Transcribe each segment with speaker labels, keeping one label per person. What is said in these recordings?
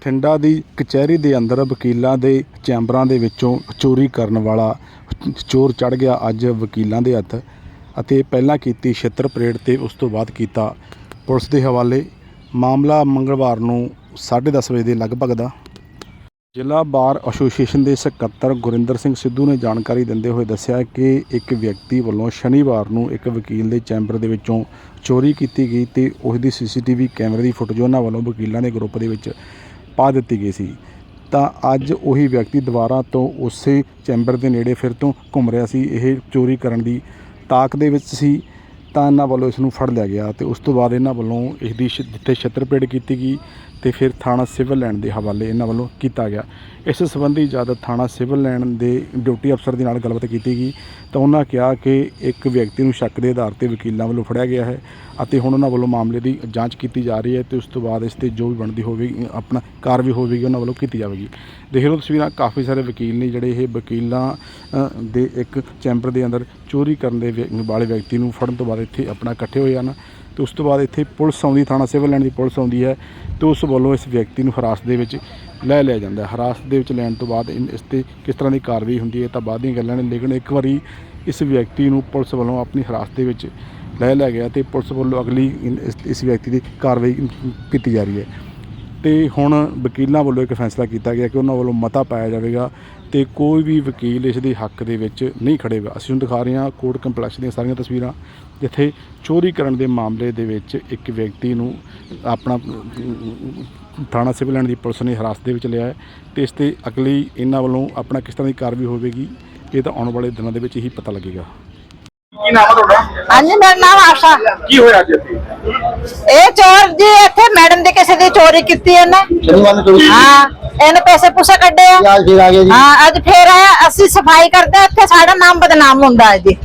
Speaker 1: ਠਿੰਡਾ ਦੀ ਕਚਹਿਰੀ ਦੇ ਅੰਦਰ ਵਕੀਲਾਂ ਦੇ ਚੈਂਬਰਾਂ ਦੇ ਵਿੱਚੋਂ ਚੋਰੀ ਕਰਨ ਵਾਲਾ ਚੋਰ ਚੜ ਗਿਆ। ਅੱਜ ਵਕੀਲਾਂ ਦੇ ਹੱਥ ਅਤੇ ਪਹਿਲਾਂ ਕੀਤੀ ਛਿੱਤਰ ਪਰੇਡ ਤੇ ਉਸ ਤੋਂ ਬਾਅਦ ਕੀਤਾ ਪੁਲਿਸ ਦੇ ਹਵਾਲੇ। ਮਾਮਲਾ ਮੰਗਲਵਾਰ ਨੂੰ 10:30 ਵਜੇ ਦੇ ਲਗਭਗ ਦਾ। ਜ਼ਿਲ੍ਹਾ ਬਾਰ ਐਸੋਸੀਏਸ਼ਨ ਦੇ ਸਕੱਤਰ ਗੁਰਿੰਦਰ ਸਿੰਘ ਸਿੱਧੂ ਨੇ ਜਾਣਕਾਰੀ ਦਿੰਦੇ ਹੋਏ ਦੱਸਿਆ ਕਿ ਇੱਕ ਵਿਅਕਤੀ ਵੱਲੋਂ ਸ਼ਨੀਵਾਰ ਨੂੰ ਇੱਕ ਵਕੀਲ ਦੇ ਚੈਂਬਰ ਦੇ ਵਿੱਚੋਂ ਚੋਰੀ ਕੀਤੀ ਗਈ ਤੇ ਉਸ ਦੀ ਸੀਸੀਟੀਵੀ ਕੈਮਰੇ ਦੀ ਫੁਟੇਜ ਉਹਨਾਂ ਵੱਲੋਂ ਵਕੀਲਾਂ ਦੇ ਗਰੁੱਪ ਦੇ ਵਿੱਚ ਪਾ ਦਿੱਤੀ ਗਈ ਸੀ। ਤਾਂ ਅੱਜ ਉਹੀ ਵਿਅਕਤੀ ਦੁਬਾਰਾ ਤੋਂ ਉਸੇ ਚੈਂਬਰ ਦੇ ਨੇੜੇ ਫਿਰ ਤੋਂ ਘੁੰਮ ਰਿਹਾ ਸੀ। ਇਹ ਚੋਰੀ ਕਰਨ ਦੀ ਤਾਕ ਦੇ ਵਿੱਚ ਸੀ। ਤਾਂ ਇਹਨਾਂ ਵੱਲੋਂ ਇਸ ਨੂੰ ਫੜ ਲਿਆ ਗਿਆ ਤੇ ਉਸ ਤੋਂ ਬਾਅਦ ਇਹਨਾਂ ਵੱਲੋਂ ਇਸ ਦੀ ਛ- ਜਿੱਥੇ ਛਤਰਪੇੜ ਕੀਤੀ ਗਈ ਤੇ ਫਿਰ ਥਾਣਾ ਸਿਵਲ ਲੈਣ ਦੇ ਹਵਾਲੇ ਇਹਨਾਂ ਵੱਲੋਂ ਕੀਤਾ ਗਿਆ। ਇਸ ਸੰਬੰਧੀ ਜਦ ਥਾਣਾ ਸਿਵਲ ਲੈਣ ਦੇ ਡਿਊਟੀ ਅਫਸਰ ਦੇ ਨਾਲ ਗੱਲਬਾਤ ਕੀਤੀ ਗਈ ਤਾਂ ਉਹਨਾਂ ਕਿਹਾ ਕਿ ਇੱਕ ਵਿਅਕਤੀ ਨੂੰ ਸ਼ੱਕ ਦੇ ਆਧਾਰ ਤੇ ਵਕੀਲਾਂ ਵੱਲੋਂ ਫੜਿਆ ਗਿਆ ਹੈ ਅਤੇ ਹੁਣ ਉਹਨਾਂ ਵੱਲੋਂ ਮਾਮਲੇ ਦੀ ਜਾਂਚ ਕੀਤੀ ਜਾ ਰਹੀ ਹੈ ਤੇ ਉਸ ਤੋਂ ਬਾਅਦ ਇਸ ਤੇ ਜੋ ਵੀ ਬਣਦੀ ਹੋਵੇਗੀ ਆਪਣਾ ਕਾਰਵਾਈ ਹੋਵੇਗੀ, ਉਹਨਾਂ ਵੱਲੋਂ ਕੀਤੀ ਜਾਵੇਗੀ। ਦੇਖ ਲਓ ਤਸਵੀਰਾਂ ਕਾਫੀ ਸਾਰੇ ਵਕੀਲ ਨੇ ਜਿਹੜੇ ਇਹ ਵਕੀਲਾਂ ਦੇ ਇੱਕ ਚੈਂਬਰ ਦੇ ਅੰਦਰ ਚੋਰੀ ਕਰਨ ਦੇ ਵਿਅ- ਵਾਲੇ ਵਿਅਕਤੀ ਨੂੰ ਫੜਨ ਤੋਂ ਬਾਅਦ ਇੱਥੇ ਆਪਣਾ ਇਕੱਠੇ ਹੋਏ ਹਨ ਤੇ ਉਸ ਤੋਂ ਬਾਅਦ ਇੱਥੇ ਪੁਲਿਸ ਆਉਂਦੀ, ਥਾਣਾ ਸਿਵਲ ਲਾਈਨ ਦੀ ਪੁਲਿਸ ਆਉਂਦੀ ਹੈ ਤੇ ਉਸ ਵੱਲੋਂ ਇਸ ਵਿਅਕਤੀ ਨੂੰ ਹਿਰਾਸਤ ਦੇ ਵਿੱਚ ਲੈ ਲਿਆ ਜਾਂਦਾ ਹੈ। ਹਿਰਾਸਤ ਦੇ ਵਿੱਚ ਲੈਣ ਤੋਂ ਬਾਅਦ ਇਨ- ਇਸ ਤੇ ਕਿਸ ਤਰ੍ਹਾਂ ਦੀ ਕਾਰਵਾਈ ਹੁੰਦੀ ਹੈ ਤਾਂ ਬਾਅਦ ਦੀਆਂ ਗੱਲਾਂ ਨੇ, ਲੇਕਿਨ ਇੱਕ ਵਾਰੀ ਇਸ ਵਿਅਕਤੀ ਨੂੰ ਪੁਲਿਸ ਵੱਲੋਂ ਆਪਣੀ ਹਿਰਾਸਤ ਦੇ ਵਿੱਚ ਲੈ ਲਿਆ ਗਿਆ ਤੇ ਪੁਲਿਸ ਵੱਲੋਂ ਅਗਲੀ ਇਸ ਵਿਅਕਤੀ ਦੀ ਕਾਰਵਾਈ ਕੀਤੀ ਜਾ ਰਹੀ ਹੈ। ਤੇ ਹੁਣ ਵਕੀਲਾਂ ਵੱਲੋਂ ਇੱਕ ਫੈਸਲਾ ਕੀਤਾ ਗਿਆ ਕਿ ਉਹਨਾਂ ਵੱਲੋਂ ਮਤਾ ਪਾਇਆ ਜਾਵੇਗਾ ਤੇ ਕੋਈ ਵੀ ਵਕੀਲ ਇਸ ਦੇ ਹੱਕ ਦੇ ਵਿੱਚ ਨਹੀਂ ਖੜੇਗਾ ਅਸੀਂ ਤੁਹਾਨੂੰ ਦਿਖਾ ਰਹੇ ਹਾਂ ਕੋਰਟ ਕੰਪਲੈਕਸ ਦੀਆਂ ਸਾਰੀਆਂ ਤਸਵੀਰਾਂ ਜਿੱਥੇ ਚੋਰੀ ਕਰਨ ਦੇ ਮਾਮਲੇ ਦੇ ਵਿੱਚ ਇੱਕ ਵਿਅਕਤੀ ਨੂੰ ਆਪਣਾ ਥਾਣਾ ਸਿਵਲ ਲਾਈਨ ਦੀ ਪੁਲਿਸ ਨੇ ਹਿਰਾਸਤ ਦੇ ਵਿੱਚ ਲਿਆ ਹੈ ਤੇ ਇਸ ਤੇ ਅਗਲੀ ਇਹਨਾਂ ਵੱਲੋਂ ਆਪਣਾ ਕਿਸ ਤਰ੍ਹਾਂ ਦੀ ਕਾਰਵਾਈ ਹੋਵੇਗੀ ਇਹ ਤਾਂ ਆਉਣ ਵਾਲੇ ਦਿਨਾਂ ਦੇ ਵਿੱਚ ਹੀ ਪਤਾ ਲੱਗੇਗਾ।
Speaker 2: ਕੀ ਨਾਮ ਹੈ ਤੁਹਾਡਾ?
Speaker 3: ਹਾਂਜੀ ਮੇਰਾ ਨਾਮ ਆਸ਼ਾ।
Speaker 2: ਕੀ ਹੋਇਆ ਅੱਜ?
Speaker 3: ਇਹ ਚੋਰ ਜੀ ਇੱਥੇ ਮੈਡਮ ਦੇ ਕਿਸੇ ਦੀ ਚੋਰੀ ਕੀਤੀ ਇਹਨੇ
Speaker 4: ਸ਼ਨੀਵਾਰ ਨੂੰ ਚੋਰੀ
Speaker 3: ਹਾਂ ਇਹਨੇ ਪੈਸੇ ਪੂਸੇ ਕੱਢੇ ਆ।
Speaker 4: ਅੱਜ ਫਿਰ ਆ ਗਏ ਜੀ।
Speaker 3: ਹਾਂ ਅੱਜ ਫੇਰ ਆਇਆ। ਅਸੀਂ ਸਫ਼ਾਈ ਕਰਦੇ ਇੱਥੇ ਸਾਡਾ ਨਾਮ ਬਦਨਾਮ ਹੁੰਦਾ ਹੈ ਜੀ।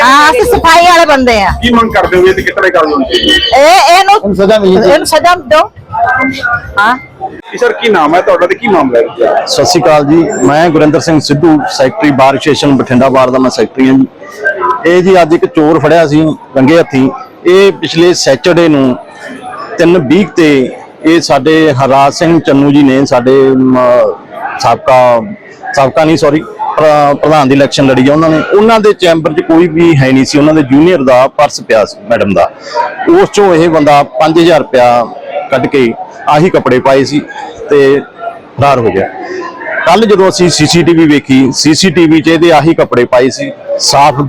Speaker 3: ਹਾਂ ਅਸੀਂ ਸਫ਼ਾਈ ਵਾਲੇ ਬੰਦੇ ਆ।
Speaker 2: ਕੀ ਮੰਗ ਕਰਦੇ ਹੋ ਇਹ ਤੇ ਤਰ੍ਹਾਂ ਗੱਲ ਹੋਣੀ ਚਾਹੀਦੀ
Speaker 3: ਇਹ ਇਹਨੂੰ
Speaker 4: ਸਜ਼ਾ ਮਿਲੀ ਜੀ।
Speaker 3: ਇਹਨੂੰ ਸਜ਼ਾ ਦਿਓ। ਹਾਂ।
Speaker 2: ਹੈ ਸਰ ਕੀ ਨਾਮ ਹੈ ਤੁਹਾਡਾ ਤੇ ਕੀ ਮਾਮਲਾ ਹੈ?
Speaker 5: ਸਤਿ ਸ਼੍ਰੀ ਅਕਾਲ ਜੀ। ਮੈਂ Gurinder Singh Sidhu secretary bar Bathinda bar ਦਾ ਮੈਂ ਸੈਕਟਰੀ ਹਾਂ ਜੀ। ਇਹ ਜੀ ਅੱਜ ਇੱਕ ਚੋਰ ਫੜਿਆ ਸੀ ਰੰਗੇ ਹੱਥੀ। ਇਹ ਪਿਛਲੇ ਸੈਚਰਡੇ ਨੂੰ 3:20 ਤੇ ਇਹ ਸਾਡੇ ਹਰਰਾਜ ਸਿੰਘ ਚੰਨੂ ਜੀ ਨੇ ਸਾਡੇ ਸਾਬਕਾ ਸਾਬਕਾ ਨਹੀਂ ਸੌਰੀ ਪ੍ਰਧਾਨ ਦੀ ਇਲੈਕਸ਼ਨ ਲੜੀ ਆ ਉਹਨਾਂ ਨੇ। ਉਹਨਾਂ ਦੇ ਚੈਂਬਰ 'ਚ ਕੋਈ ਵੀ ਹੈ ਨਹੀਂ ਸੀ। ਉਹਨਾਂ ਦੇ ਜੂਨੀਅਰ ਦਾ ਪਰਸ ਪਿਆ ਸੀ ਮੈਡਮ ਦਾ। ਉਸ 'ਚੋਂ ਇਹ ਬੰਦਾ 5000 ਰੁਪਇਆ ਕੱਢ ਕੇ ਆਹੀ ਕੱਪੜੇ ਪਾਏ ਸੀ ਤੇ ਫਰਾਰ ਹੋ ਗਿਆ। ਕੱਲ ਜਦੋਂ ਅਸੀਂ ਸੀਸੀਟੀਵੀ ਵੇਖੀ ਸੀਸੀਟੀਵੀ 'ਚ ਇਹਦੇ ਆਹੀ ਕੱਪੜੇ ਪਾਏ ਸੀ। ਸਾਫ਼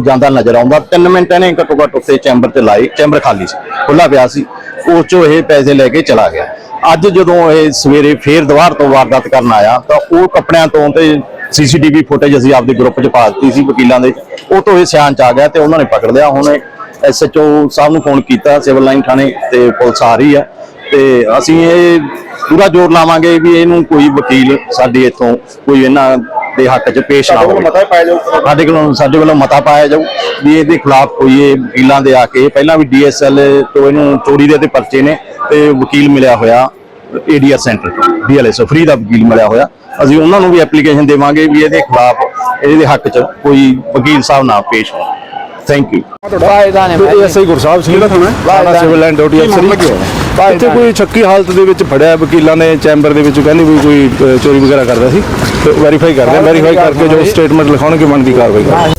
Speaker 5: ਜਾਂਦਾ ਨਜ਼ਰ ਆਉਂਦਾ। 3 ਮਿੰਟ ਇਹਨੇ ਘੱਟੋ ਘੱਟ ਉੱਥੇ ਚੈਂਬਰ ਤੇ ਲਾਏ ਚੈਂਬਰ ਖਾਲੀ ਸੀ ਖੁੱਲਾ ਪਿਆ ਸੀ। ਉਸ 'ਚੋਂ ਇਹ ਪੈਸੇ ਲੈ ਕੇ ਚਲਾ ਗਿਆ। ਅੱਜ ਜਦੋਂ ਇਹ ਸਵੇਰੇ ਫੇਰ ਦੁਬਾਰ ਤੋਂ ਵਾਰਦਾਤ ਕਰਨ ਆਇਆ, ਤਾਂ ਉਹ ਕੱਪੜਿਆਂ ਤੋਂ ਤੇ ਸੀਸੀਟੀਵੀ ਫੁਟੇਜ ਅਸੀਂ ਆਪਦੇ ਗਰੁੱਪ 'ਚ ਪਾ ਦਿੱਤੀ ਸੀ ਵਕੀਲਾਂ ਦੇ। ਉਹ ਤੋਂ ਇਹ ਸਿਆਣ 'ਚ ਆ ਗਿਆ ਤੇ ਉਹਨਾਂ ਨੇ ਪਕੜ ਲਿਆ। ਹੁਣ ਐਸਐਚਓ ਸਾਹਿਬ ਨੂੰ ਫੋਨ ਕੀਤਾ, ਸਿਵਲ ਲਾਈਨ ਥਾਣੇ ਤੇ ਪੁਲਿਸ ਆ ਰਹੀ ਹੈ ਤੇ ਅਸੀਂ ਇਹ ਪੂਰਾ ਜ਼ੋਰ ਲਾਵਾਂਗੇ ਵੀ ਇਹਨੂੰ ਕੋਈ ਵਕੀਲ ਸਾਡੇ ਇੱਥੋਂ ਕੋਈ ਇਹਨਾਂ ਦੇ ਹੱਕ 'ਚ ਪੇਸ਼ ਨਾ ਹੋਵੇ।
Speaker 2: ਮਤਾ ਪਾਇਆ ਜਾਊ।
Speaker 5: ਸਾਡੇ ਕੋਲੋਂ ਸਾਡੇ ਵੱਲੋਂ ਮਤਾ ਪਾਇਆ ਜਾਊ ਵੀ ਇਹਦੇ ਖਿਲਾਫ ਕੋਈ ਇਹ ਵਕੀਲਾਂ ਦੇ ਆ ਕੇ ਪਹਿਲਾਂ ਵੀ ਡੀਐਸਐਲ ਤੋਂ ਇਹਨੂੰ ਚੋਰੀ ਦੇ ਤੇ ਪਰਚੇ ਨੇ ਤੇ ਵਕੀਲ ਮਿਲਿਆ ਹੋਇਆ ਏਡੀਆਰ ਸੈਂਟਰ ਡੀਐਲਐਸ ਫਰੀ ਦਾ ਵਕੀਲ ਮਿਲਿਆ ਹੋਇਆ। ਅਸੀਂ ਉਹਨਾਂ ਨੂੰ ਵੀ ਐਪਲੀਕੇਸ਼ਨ ਦੇਵਾਂਗੇ ਵੀ ਇਹਦੇ ਖਿਲਾਫ ਇਹਦੇ ਹੱਕ 'ਚ ਕੋਈ ਵਕੀਲ ਸਾਹਿਬ ਨਾ ਪੇਸ਼ ਹੋਣ। ਥੈਂਕ ਯੂ
Speaker 1: ਇਹ ਐਸਆਈ ਗੁਰਸਾਹਿਬ ਸਿੰਘ ਦਾ ਥਾਣਾ ਸਿਵਲ ਲਾਈਨ ਡਿਊਟੀ ਅਫਸਰ ਇੱਥੇ ਕੋਈ ਸ਼ੱਕੀ ਹਾਲਤ ਦੇ ਵਿੱਚ ਫੜਿਆ ਵਕੀਲਾਂ ਨੇ ਚੈਂਬਰ ਦੇ ਵਿੱਚ ਕਹਿੰਦੇ ਵੀ ਕੋਈ ਚੋਰੀ ਵਗੈਰਾ ਕਰਦਾ ਸੀ। ਤੇ ਵੈਰੀਫਾਈ ਕਰਦੇ ਵੈਰੀਫਾਈ ਕਰਕੇ ਜੋ ਸਟੇਟਮੈਂਟ ਲਿਖਾਉਣਗੇ ਬਣਦੀ ਕਾਰਵਾਈ ਕਰਾਂਗੇ